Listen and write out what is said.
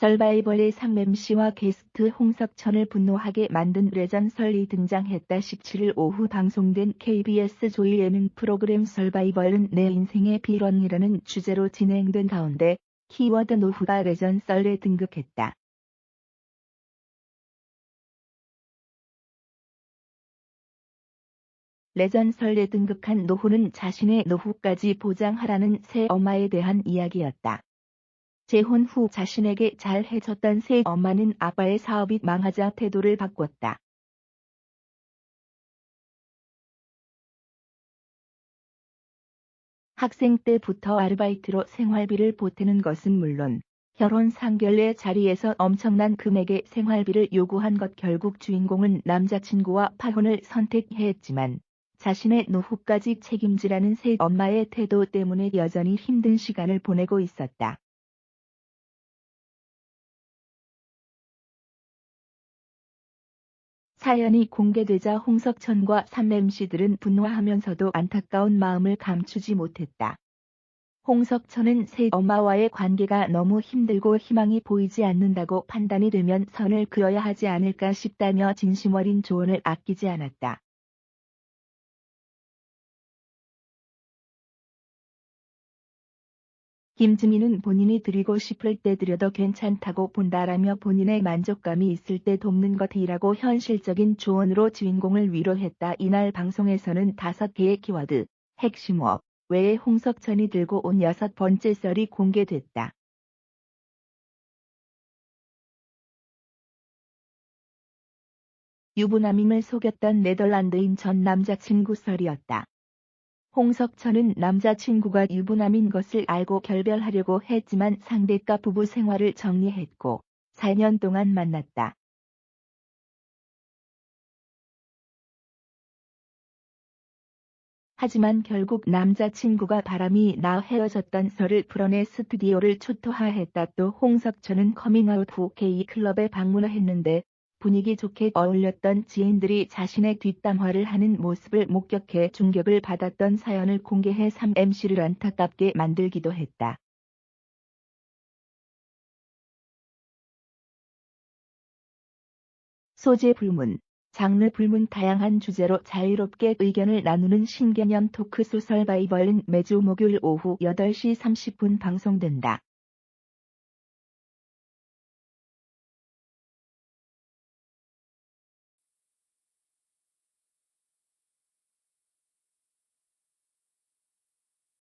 서바이벌의 상 MC와 게스트 홍석천을 분노하게 만든 레전설이 등장했다 17일 오후 방송된 KBS 조이 예능 프로그램 서바이벌은 내 인생의 비런이라는 주제로 진행된 가운데 키워드 노후가 레전설에 등극했다. 레전설에 등극한 노후는 자신의 노후까지 보장하라는 새 엄마에 대한 이야기였다. 재혼 후 자신에게 잘 해줬던 새 엄마는 아빠의 사업이 망하자 태도를 바꿨다. 학생 때부터 아르바이트로 생활비를 보태는 것은 물론 결혼 상견례 자리에서 엄청난 금액의 생활비를 요구한 것 결국 주인공은 남자친구와 파혼을 선택했지만 자신의 노후까지 책임지라는 새 엄마의 태도 때문에 여전히 힘든 시간을 보내고 있었다. 사연이 공개되자 홍석천과 3MC들은 분노하면서도 안타까운 마음을 감추지 못했다. 홍석천은 새 엄마와의 관계가 너무 힘들고 희망이 보이지 않는다고 판단이 되면 선을 그어야 하지 않을까 싶다며 진심 어린 조언을 아끼지 않았다. 김지민은 본인이 드리고 싶을 때 드려도 괜찮다고 본다라며 본인의 만족감이 있을 때 돕는 것이라고 현실적인 조언으로 주인공을 위로했다. 이날 방송에서는 다섯 개의 키워드, 핵심어, 외에 홍석천이 들고 온 여섯 번째 썰이 공개됐다. 유부남임을 속였던 네덜란드인 전 남자친구 썰이었다. 홍석천은 남자친구가 유부남인 것을 알고 결별하려고 했지만 상대가 부부 생활을 정리했고 4년 동안 만났다. 하지만 결국 남자친구가 바람이 나 헤어졌던 썰을 풀어내 스튜디오를 초토화했다. 또 홍석천은 커밍아웃 후 K클럽에 방문했는데 분위기 좋게 어울렸던 지인들이 자신의 뒷담화를 하는 모습을 목격해 충격을 받았던 사연을 공개해 3MC를 안타깝게 만들기도 했다. 소재 불문, 장르 불문 다양한 주제로 자유롭게 의견을 나누는 신개념 토크 소설 바이벌은 매주 목요일 오후 8시 30분 방송된다.